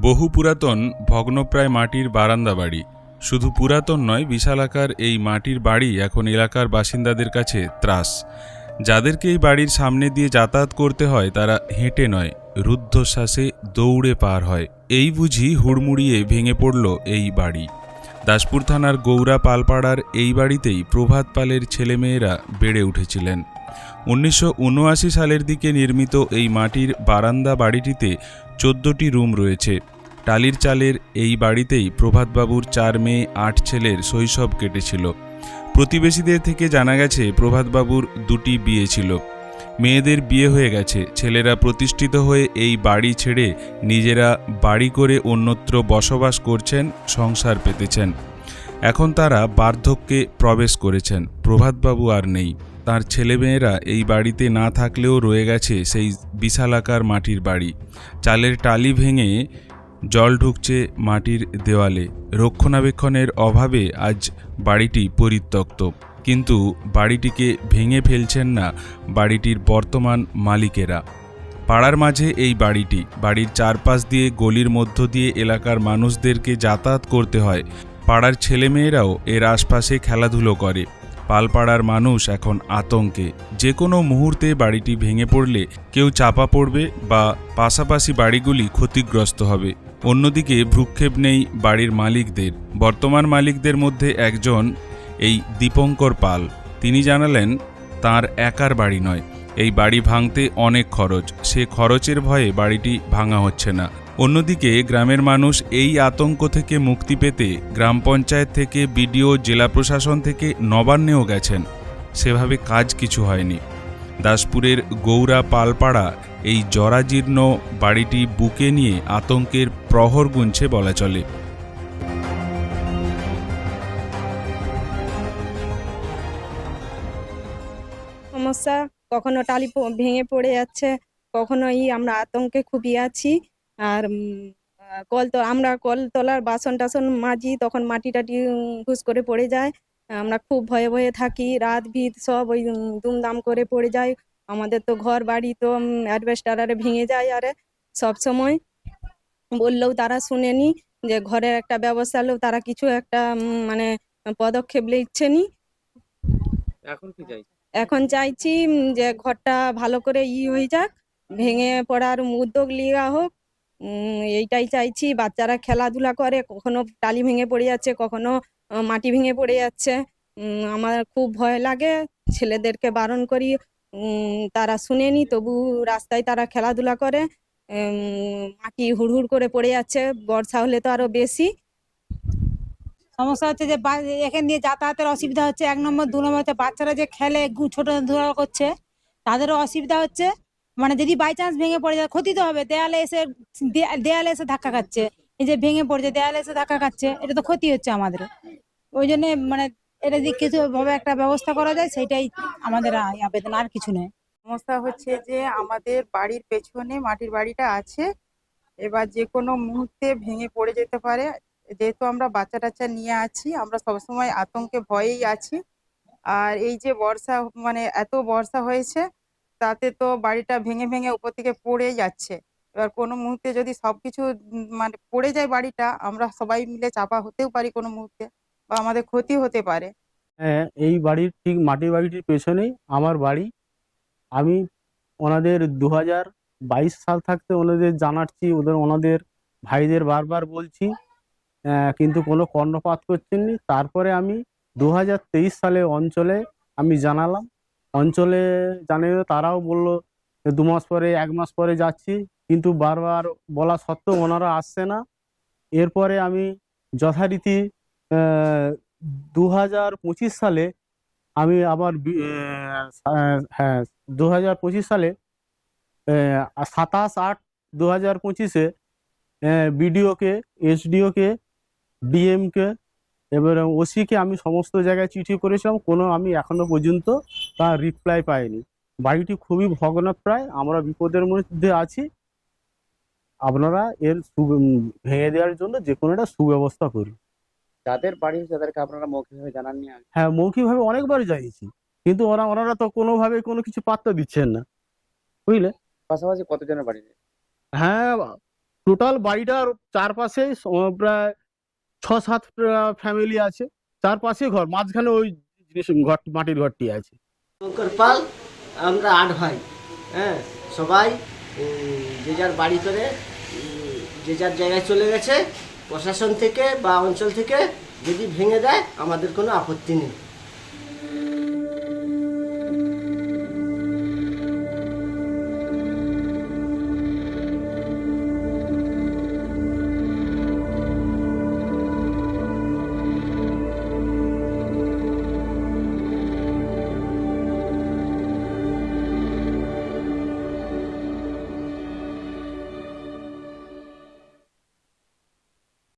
বহু পুরাতন ভগ্নপ্রায় মাটির বারান্দা বাড়ি। শুধু পুরাতন নয় বিশালাকার এই মাটির বাড়ি এখন এলাকার বাসিন্দাদের কাছে ত্রাস। যাদেরকে এই বাড়ির সামনে দিয়ে যাতায়াত করতে হয়, তারা হেঁটে নয়, রুদ্ধশ্বাসে দৌড়ে পার হয়। এই বুঝি হুড়মুড়িয়ে ভেঙে পড়ল এই বাড়ি। দাসপুর থানার গৌরা পালপাড়ার এই বাড়িতেই প্রভাত পালের ছেলেমেয়েরা বেড়ে উঠেছিলেন। উনিশশো উনআশি সালের দিকে নির্মিত এই মাটির বারান্দা বাড়িটিতে চোদ্দোটি রুম রয়েছে। টালির চালের এই বাড়িতেই প্রভাতবাবুর চার মেয়ে, আট ছেলের শৈশব কেটেছিল। প্রতিবেশীদের থেকে জানা গেছে, প্রভাতবাবুর দুটি বিয়ে ছিল। মেয়েদের বিয়ে হয়ে গেছে। ছেলেরা প্রতিষ্ঠিত হয়ে এই বাড়ি ছেড়ে নিজেরা বাড়ি করে অন্যত্র বসবাস করছেন, সংসার পেতেছেন। এখন তারা বার্ধক্যে প্রবেশ করেছেন। প্রভাতবাবু আর নেই। তার ছেলেমেয়েরা এই বাড়িতে না থাকলেও রয়ে গেছে সেই বিশালাকার মাটির বাড়ি। চালের টালি ভেঙে জল ঢুকছে মাটির দেওয়ালে। রক্ষণাবেক্ষণের অভাবে আজ বাড়িটি পরিত্যক্ত। কিন্তু বাড়িটিকে ভেঙে ফেলছেন না বাড়িটির বর্তমান মালিকেরা। পাড়ার মাঝে এই বাড়িটি, বাড়ির চারপাশ দিয়ে গলির মধ্য দিয়ে এলাকার মানুষদেরকে যাতায়াত করতে হয়। পাড়ার ছেলেমেয়েরাও এর আশপাশে খেলাধুলো করে। পালপাড়ার মানুষ এখন আতঙ্কে। যে কোনো মুহূর্তে বাড়িটি ভেঙে পড়লে কেউ চাপা পড়বে বা পাশাপাশি বাড়িগুলি ক্ষতিগ্রস্ত হবে। অন্যদিকে ভ্রুক্ষেপ নেই বাড়ির মালিকদের। বর্তমান মালিকদের মধ্যে একজন, এই দীপঙ্কর পাল। তিনি জানালেন, তার একার বাড়ি নয়। এই বাড়ি ভাঙতে অনেক খরচ। সে খরচের ভয়ে বাড়িটি ভাঙা হচ্ছে না। অন্যদিকে গ্রামের মানুষ এই আতঙ্ক থেকে মুক্তি পেতে গ্রাম পঞ্চায়েত থেকে বিডিও, জেলা প্রশাসন থেকে নবান্নেও গেছেন। সেভাবে কাজ কিছু হয়নি। দাসপুরের গৌরা পালপাড়া এই জরাজীর্ণ বাড়িটি বুকে নিয়ে আতঙ্কের প্রহর গুনছে বলা চলে। সমস্যা কখনো টালি ভেঙে পড়ে যাচ্ছে কখনো এই আমরা আতঙ্কে খুবই আছি। আর কল তো আমরা কল তলার বাসন টাসন মাজি তখন মাটি টাটি হুস করে পড়ে যায়। আমরা খুব ভয়ে ভয়ে থাকি রাত ভিত সব ওই দুমদাম করে পড়ে যায়। আমাদের তো ঘর বাড়ি তো অ্যাডভেস্টার আরে ভেঙে যায় আরে সব সময়। বললেও তারা শুনেনি যে ঘরের একটা ব্যবস্থা হলেও তারা কিছু একটা মানে পদক্ষেপ নিচ্ছে নি এখন কি চাই এখন চাইছি যে ঘরটা ভালো করে ই হয়ে যাক ভেঙে পড়ার উদ্যোগ নেওয়া হোক। এইটাই চাইছি, বাচ্চারা খেলাধুলা করে, কখনো টালি ভেঙে পড়ে যাচ্ছে, কখনো মাটি ভেঙে পড়ে যাচ্ছে। আমার খুব ভয় লাগে, ছেলেদেরকে বারণ করি তারা শুনেনি তবু রাস্তায় তারা খেলাধুলা করে। মাটি হুড়হুড় করে পড়ে যাচ্ছে, বর্ষা হলে তো আরও বেশি। সমস্যা হচ্ছে যে এখান দিয়ে যাতায়াতের অসুবিধা হচ্ছে, এক নম্বর। দু নম্বর হচ্ছে, বাচ্চারা যে খেলে ছোট ধরা করছে, তাদেরও অসুবিধা হচ্ছে। মানে যদি বাই চান্স ভেঙে পড়ে যায়, ক্ষতি তো হবে। দেয়ালে এসে দেয়ালে এসে ধাক্কা খাচ্ছে। এই যে ভেঙে পড়ছে, দেয়ালে এসে ধাক্কা খাচ্ছে, এটা তো ক্ষতি হচ্ছে আমাদের। ওই জন্য মানে এটা যদি কিছু ভাবে একটা ব্যবস্থা করা যায় সেটাই আমাদের আবেদন, আর কিছু নয়। সমস্যা হচ্ছে যে আমাদের বাড়ির পেছনে মাটির বাড়িটা আছে। এবার যে কোনো মুহূর্তে ভেঙে পড়ে যেতে পারে। যেহেতু আমরা বাচ্চা টাচ্চা নিয়ে আছি, আমরা সবসময় আতঙ্কে ভয়েই আছি। আর এই যে বর্ষা মানে এত বর্ষা হয়েছে তাতে তো বাড়িটা ভেঙে ভেঙে উপর থেকে পড়ে যাচ্ছে। এবার কোনো মুহূর্তে যদি সবকিছু উম, মানে পড়ে যায় বাড়িটা আমরা সবাই মিলে চাপা হতেও পারি কোনো মুহূর্তে বা আমাদের ক্ষতি হতে পারে। হ্যাঁ এই বাড়ির ঠিক মাটির বাড়িটির পেছনেই আমার বাড়ি। আমি ওনাদের দু বাইশ সাল থাকতে ওনাদের জানাচ্ছি ওদের ওনাদের ভাইদের বারবার বলছি কিন্তু কোনো কর্ণপাত করছেননি। তারপরে আমি দু হাজার তেইশ সালে অঞ্চলে আমি জানালাম অঞ্চলে জানিয়ে তারাও বলল দু মাস পরে, এক মাস পরে যাচ্ছি। কিন্তু বারবার বলা সত্ত্বেও ওনারা আসছে না। এরপরে আমি যথারীতি দু হাজার পঁচিশ সালে আমি আবার হ্যাঁ দু হাজার পঁচিশ সালে সাতাশ আট দু হাজার পঁচিশে বিডিওকে, এসডিওকে, ডিএমকে, এবার ওসিকে আমি সমস্ত জায়গায় চিঠি করেছিলাম। কোনো আমি এখনও পর্যন্ত তার রিপ্লাই পাইনি। বাড়িটি খুবই ভগ্নপ্রায় আমরা বিপদের মধ্যে আছি। আপনারা এর ভেঙে দেওয়ার জন্য যে কোনো একটা সুব্যবস্থা করুন। যাদের বাড়ি তাদেরকে আপনারা মৌখিকভাবে জানাননি? হ্যাঁ মৌখিকভাবে অনেকবার জানিয়েছি কিন্তু ওরা ওনারা তো কোনোভাবে কোনো কিছু পাত্তা দিচ্ছেন না। বুঝলে? পাশাপাশি কতজনের বাড়ি হ্যাঁ টোটাল বাড়িটার চারপাশে প্রায় ছ সাত ফ্যামিলি আছে। চারপাশে ঘর মাঝখানে ওই জিনিস ঘর মাটির ঘরটি আছে। শঙ্কর পাল, আমরা আট ভাই হ্যাঁ সবাই যে যার বাড়ি করে যে যার জায়গায় চলে গেছে, প্রশাসন থেকে বা অঞ্চল থেকে যদি ভেঙে দেয়, আমাদের কোনো আপত্তি নেই।